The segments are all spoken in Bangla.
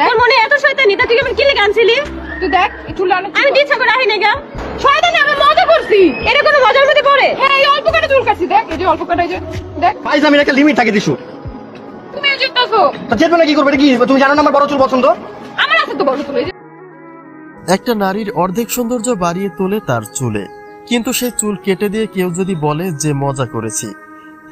তোর মনে এত শয়তানি? তা তুই আমার কি লেগে তুই দেখ অনেক আমি দিচ্ছা করে গা শয়তানি আমি মজা করছি। এটা কোনো মজার মধ্যে পড়ে? হ্যাঁ এই অল্প কাটা চুল কাটছি দেখ এই যে অল্প কাটা এই যে দেখ। একটা লিমিট থাকে দিশু তুমি এই তা না কি করবে? এটা কি তুমি জানো না আমার বড় চুল পছন্দ? আমার আছে তো বড় চুল এই যে। একটা নারীর অর্ধেক সৌন্দর্য বাড়িয়ে তোলে তার চুলে। কিন্তু সেই চুল কেটে দিয়ে কেউ যদি বলে যে মজা করেছি।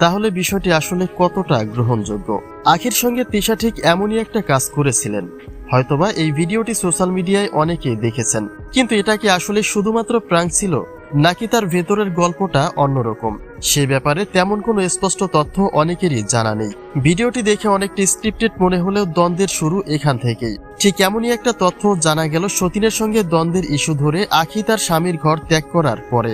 তাহলে বিষয়টি আসলে কতটা গ্রহণযোগ্য? আখির সঙ্গে তিশা ঠিক এমনই একটা কাজ করেছিলেন। হয়তোবা এই ভিডিওটি সোশ্যাল মিডিয়ায় অনেকেই দেখেছেন। কিন্তু এটা কি আসলে শুধুমাত্র প্রাঙ্ক ছিল, নাকি তার ভেতরের গল্পটা অন্যরকম? সে ব্যাপারে তেমন কোনো স্পষ্ট তথ্য অনেকেরই জানা নেই। ভিডিওটি দেখে অনেকটা স্ক্রিপ্টেড মনে হলেও দ্বন্দ্বের শুরু এখান থেকেই। ঠিক এমনই একটা তথ্য জানা গেল সতীনের সঙ্গে দ্বন্দ্বের ইস্যু ধরে আখি তার স্বামীর ঘর ত্যাগ করার পরে।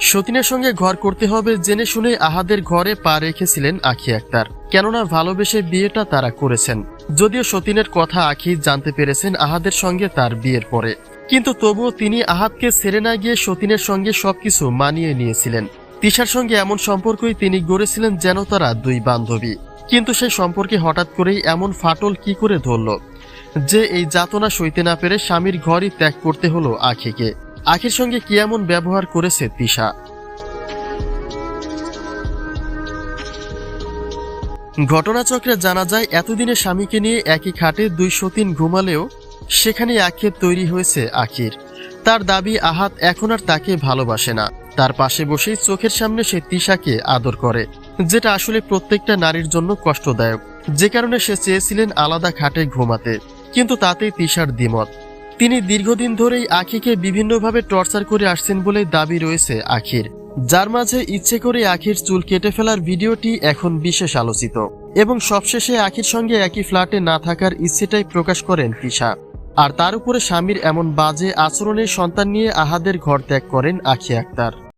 সতীনের সঙ্গে ঘর করতে হবে জেনে শুনে আহাদের ঘরে পা রেখেছিলেন আখি আক্তার। কেননা ভালোবেসে বিয়েটা তারা করেছেন। যদিও সতীনের কথা আখি জানতে পেরেছেন আহাদের সঙ্গে তার বিয়ের পরে। কিন্তু তবুও তিনি আহাদকে ছেড়ে না গিয়ে সতীনের সঙ্গে সবকিছু মানিয়ে নিয়েছিলেন। তিশার সঙ্গে এমন সম্পর্কই তিনি গড়েছিলেন যেন তারা দুই বান্ধবী। কিন্তু সেই সম্পর্কে হঠাৎ করেই এমন ফাটল কি করে ধরল? যে এই যাতনা সইতে না পেরে স্বামীর ঘরই ত্যাগ করতে হলো আখিকে। আখির সঙ্গে কি এমন ব্যবহার করেছে তিশা? ঘটনাচক্রে জানা যায়, এতদিনে স্বামীকে নিয়ে একই খাটে দুই সতীন ঘুমালেও সেখানে আক্ষেপ তৈরি হয়েছে আখির। তার দাবি, আহাত এখন আর তাকে ভালোবাসে না। তার পাশে বসেই চোখের সামনে সে তিশাকে আদর করে, যেটা আসলে প্রত্যেকটা নারীর জন্য কষ্টদায়ক। যে কারণে সে চেয়েছিলেন আলাদা খাটে ঘুমাতে, কিন্তু তাতেই তিশার দ্বিমত। তিনি দীর্ঘদিন ধরেই আখিকে বিভিন্নভাবে টর্চার করে আসছেন বলে দাবি রয়েছে আখির, যার মাঝে ইচ্ছে করে আখির চুল কেটে ফেলার ভিডিওটি এখন বিশেষ আলোচিত এবং সবশেষে আখির সঙ্গে একই ফ্ল্যাটে না থাকার ইচ্ছেটাই প্রকাশ করেন তিশা। আর তার উপরে স্বামীর এমন বাজে আচরণের সন্তান নিয়ে আহাদের ঘর ত্যাগ করেন আখি আক্তার।